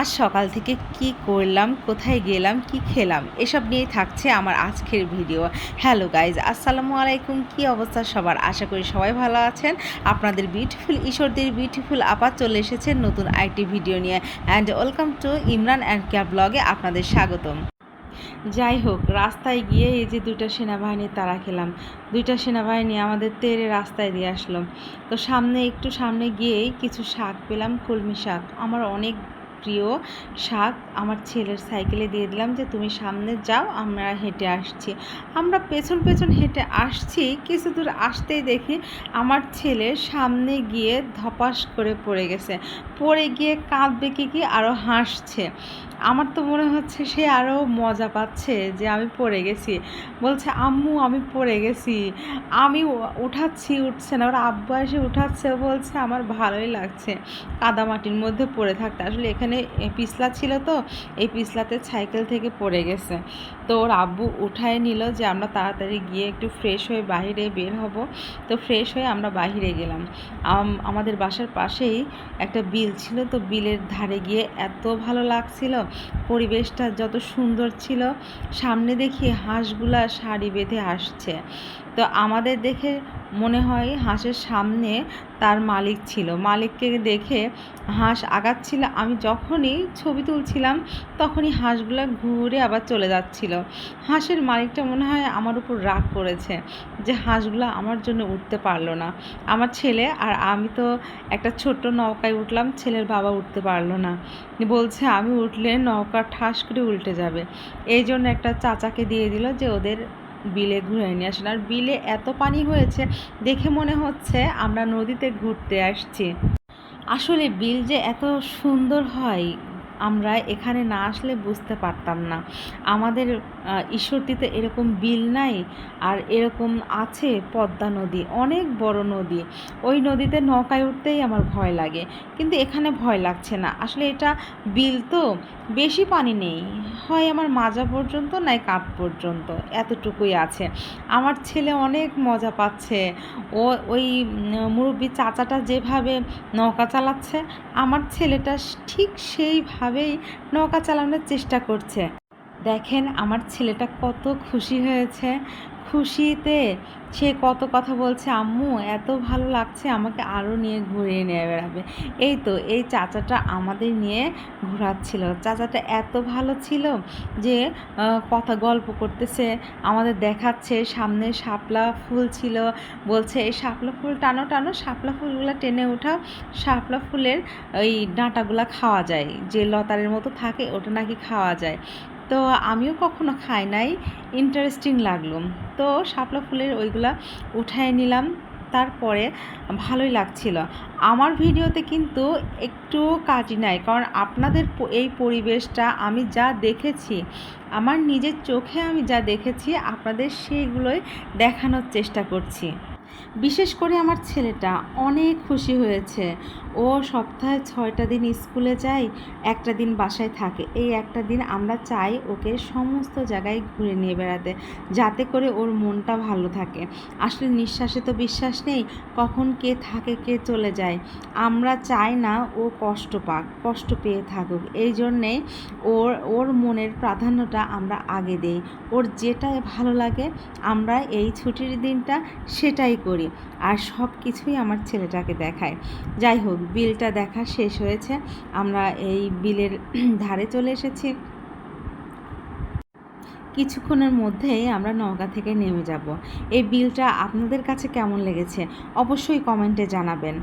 আজ সকাল থেকে কি করলাম, কোথায় গেলাম, কি খেলাম, এসব নিয়েই থাকছে আমার আজকের ভিডিও। হ্যালো গাইজ আসসালামু আলাইকুম, কি অবস্থা সবার? আশা করি সবাই ভালো আছেন। আপনাদের বিউটিফুল ঈশ্বরদের বিউটিফুল আপা চলে এসেছেন নতুন আরেকটি ভিডিও নিয়ে। And welcome to Imran and care ব্লগে আপনাদের স্বাগতম। যাই হোক, রাস্তায় গিয়ে এই যে দুইটা সেনাবাহিনী তারা খেলাম। দুইটা সেনাবাহিনী আমাদের তেরে রাস্তায় দিয়ে আসলো। তো সামনে, একটু সামনে গিয়েই কিছু শাক পেলাম, কলমি শাক। আমার অনেক প্রিয় শাক, আমার ছেলের সাইকেলে দিয়ে দিলাম যে, তুমি সামনে যাও, আমরা হেঁটে আসছি। আমরা পেছন পেছন হেঁটে আসছি, কিছু দূর আসতেই দেখি আমার ছেলে সামনে গিয়ে ধপাস করে পড়ে গেছে। পড়ে গিয়ে কাঁদবে কি কি আরও হাসছে। আমার তো মনে হচ্ছে সে আরও মজা পাচ্ছে যে আমি পড়ে গেছি। বলছে, আম্মু, আমি পড়ে গেছি। আমি উঠাচ্ছি, উঠছে না। ওর আব্বু এসে উঠাচ্ছে বলছে, আমার ভালোই লাগছে। কাদামাটির মধ্যে পড়ে থাকতে। আসলে এখানে পিছলা ছিল তো, এই পিছলাতে সাইকেল থেকে পড়ে গেছে। তো ওর আব্বু উঠায় নিল যে, আমরা তাড়াতাড়ি গিয়ে একটু ফ্রেশ হয়ে বাইরে বের হব। তো ফ্রেশ হয়ে আমরা বাইরে গেলাম। আমাদের বাসার পাশেই একটা বিল ছিল। তো বিলের ধারে গিয়ে এত ভালো লাগছিল পরিবেশটা যত সুন্দর ছিল সামনে দেখি হাঁসগুলা সারি বেঁধে আসছে। তো আমাদের দেখে মনে হয় হাঁসের সামনে তার মালিক ছিল। মালিককে দেখে হাঁস আগাচ্ছিল। আমি যখনই ছবি তুলছিলাম, তখনই হাঁসগুলো ঘুরে আবার চলে যাচ্ছিল। হাঁসের মালিকটা মনে হয় আমার উপর রাগ করেছে যে হাঁসগুলো আমার জন্য উঠতে পারল না। আমার ছেলে আর আমি তো একটা ছোট্ট নৌকায় উঠলাম, ছেলের বাবা উঠতে পারল না। বলছে, আমি উঠলে নৌকা ঠাস করে উল্টে যাবে। এই জন্য একটা চাচাকে দিয়ে দিল যে ওদের বিলে ঘুরে নিয়ে আসেন। আর বিলে এত পানি হয়েছে, দেখে মনে হচ্ছে আমরা নদীতে ঘুরতে আসছি। আসলে বিল যে এত সুন্দর হয়, আমরা এখানে না আসলে বুঝতে পারতাম না। আমাদের ঈশ্বরদীতে এরকম বিল নাই, আর এরকম আছে পদ্মা নদী, অনেক বড় নদী। ওই নদীতে নৌকায় উঠতেই আমার ভয় লাগে, কিন্তু এখানে ভয় লাগছে না। আসলে এটা বিল তো বেশি পানি নেই। হয় আমার মাজা পর্যন্ত নাই কাঁধ পর্যন্ত। এতটুকুই আছে। আমার ছেলে অনেক মজা পাচ্ছে। ও ওই মুরব্বী চাচাটা যেভাবে নৌকা চালাচ্ছে, আমার ছেলেটা ঠিক সেইভাবেই নৌকা চালানোর চেষ্টা করছে। দেখেন, আমার ছেলেটা কত খুশি হয়েছে। খুশিতে সে কত কথা বলছে, আম্মু, এত ভালো লাগছে, আমাকে আরও নিয়ে ঘুরিয়ে নিয়ে বেড়াবে। এই তো, এই চাচাটা আমাদের নিয়ে ঘোরাচ্ছিল। চাচাটা এত ভালো ছিল যে কথা গল্প করতেছে, আমাদের দেখাচ্ছে, সামনে শাপলা ফুল ছিল, বলছে, এই শাপলা ফুল টানো টানো, শাপলা ফুলগুলো টেনে উঠাও, শাপলা ফুলের ওই ডাঁটাগুলো খাওয়া যায়, যে লতারের মতো থাকে, ওটা নাকি খাওয়া যায়। তো আমিও কখনো খাই নাই। ইন্টারেস্টিং লাগল। তো শাপলা ফুলের ওইগুলা উঠায় নিলাম। তারপরে ভালোই লাগছিল। আমার ভিডিওতে কিন্তু একটু কাজই নাই। কারণ আপনাদের এই পরিবেশটা আমি যা দেখেছি, আমার নিজের চোখে আমি যা দেখেছি, আপনাদের সেইগুলোই দেখানোর চেষ্টা করছি। বিশেষ করে আমার ছেলেটা অনেক খুশি হয়েছে। ও সপ্তাহে ছয়টা দিন স্কুলে যায়, একটা দিন বাসায় থাকে। এই একটা দিন আমরা চাই ওকে সমস্ত জায়গায় ঘুরে নিয়ে বেড়াতে, যাতে করে ওর মনটা ভালো থাকে। আসলে নিঃশ্বাসে তো বিশ্বাস নেই, কখন কে থাকে, কে চলে যায়। আমরা চাই না ও কষ্ট পাক, কষ্ট পেয়ে থাকুক। এই জন্যেই ওর ওর মনের প্রাধান্যটা আমরা আগে দেই। ওর যেটা ভালো লাগে, আমরা এই ছুটির দিনটা সেটাই করি। আর সব কিছুই আমার ছেলেটাকে দেখায়। যাই হোক বিলটা দেখা শেষ হয়েছে। আমরা এই বিলের ধারে চলে এসেছি। কিছুক্ষণের মধ্যেই আমরা নওগাঁ থেকে নেমে যাব। এই বিলটা আপনাদের কাছে কেমন লেগেছে? অবশ্যই কমেন্টে জানাবেন।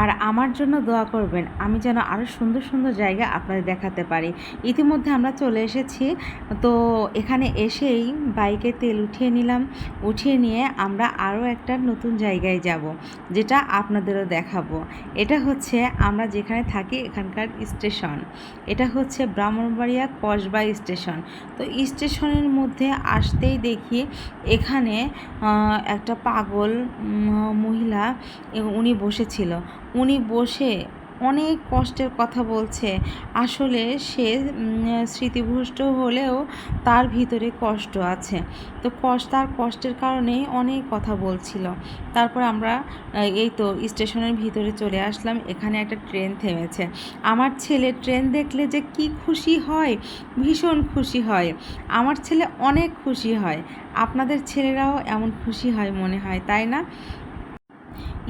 আর আমার জন্য দোয়া করবেন, আমি যেন আরও সুন্দর সুন্দর জায়গা আপনাদের দেখাতে পারি। ইতিমধ্যে আমরা চলে এসেছি, তো এখানে এসেই বাইকে তেল উঠিয়ে নিলাম, উঠিয়ে নিয়ে আমরা আরও একটা নতুন জায়গায় যাব, যেটা আপনাদেরও দেখাবো। এটা হচ্ছে আমরা যেখানে থাকি এখানকার স্টেশন। এটা হচ্ছে ব্রাহ্মণবাড়িয়া কসবা স্টেশন। তো স্টেশনের মধ্যে আসতেই দেখি এখানে একটা পাগল মহিলা উনি বসেছিল। উনি বসে অনেক কষ্টের কথা বলছে। আসলে সে স্মৃতিভ্রষ্ট হলেও তার ভিতরে কষ্ট আছে। তো কষ্ট তার কষ্টের কারণেই অনেক কথা বলছিল। তারপর আমরা এই তো স্টেশনের ভিতরে চলে আসলাম। এখানে একটা ট্রেন থেমেছে। আমার ছেলে ট্রেন দেখলে যে কি খুশি হয়, ভীষণ খুশি হয়। আমার ছেলে অনেক খুশি হয়। আপনাদের ছেলেরাও এমন খুশি হয় মনে হয়, তাই না?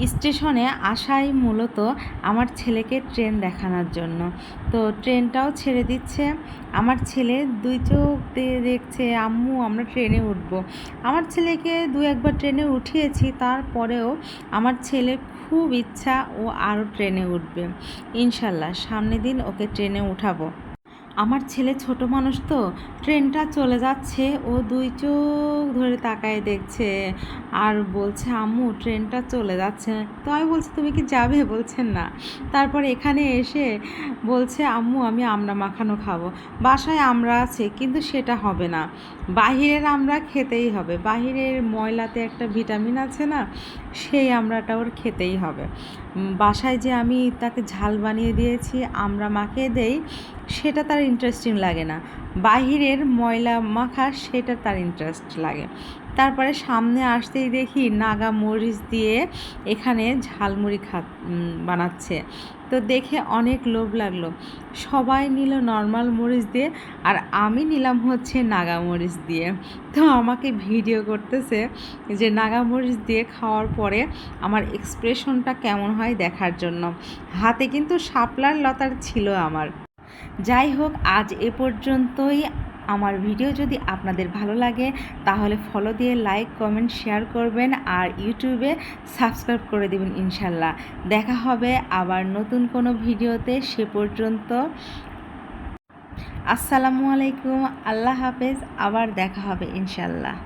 স্টেশনে আসাই মূলত আমার ছেলেকে ট্রেন দেখানোর জন্য। তো ট্রেনটাও ছেড়ে দিচ্ছে। আমার ছেলে দুই চোখ দিয়ে দেখছে, আম্মু, আমরা ট্রেনে উঠব। আমার ছেলেকে দু একবার ট্রেনে উঠিয়েছি, তারপরেও আমার ছেলে খুব ইচ্ছা ও আরও ট্রেনে উঠবে। ইনশাল্লাহ, সামনে দিন ওকে ট্রেনে উঠাবো। আমার ছেলে ছোট মানুষ তো, ট্রেনটা চলে যাচ্ছে, ও দুই চোখ ধরে তাকায় দেখছে আর বলছে, আম্মু, ট্রেনটা চলে যাচ্ছে। তো আমি বলছি, তুমি কি যাবে? বলছেন না। তারপর এখানে এসে বলছে, আম্মু, আমি আমরা মাখানো খাব। বাসায় আমরা আছে, কিন্তু সেটা হবে না। বাহিরের আমরা খেতেই হবে। বাহিরের ময়লাতে একটা ভিটামিন আছে না, সেই আমরাটা ওর খেতেই হবে। বাসায় যে আমি তাকে ঝাল বানিয়ে দিয়েছি আমরা মাখিয়ে দেই সেটা তার ইন্টারেস্টিং লাগে না। বাহিরের ময়লা মাখা সেটা তার ইন্টারেস্ট লাগে। তারপরে সামনে আসতেই দেখি নাগা মরিচ দিয়ে এখানে ঝালমুড়ি খা বানাচ্ছে। তো দেখে অনেক লোভ লাগল। সবাই নিল নর্মাল মরিচ দিয়ে আর আমি নিলাম হচ্ছে নাগা মরিচ দিয়ে। তো আমাকে ভিডিও করতেছে যে নাগা মরিচ দিয়ে খাওয়ার পরে আমার এক্সপ্রেশনটা কেমন হয় দেখার জন্য। হাতে কিন্তু শাপলার লতার ছিল আমার। যাই হোক, আজ এ পর্যন্তই। আমার ভিডিও যদি আপনাদের ভালো লাগে, তাহলে ফলো দিয়ে লাইক কমেন্ট শেয়ার করবেন আর ইউটিউবে সাবস্ক্রাইব করে দেবেন ইনশাল্লাহ। দেখা হবে আবার নতুন কোনো ভিডিওতে, সে পর্যন্ত। আসসালামু আলাইকুম, আল্লাহ হাফেজ, আবার দেখা হবে ইনশাল্লাহ।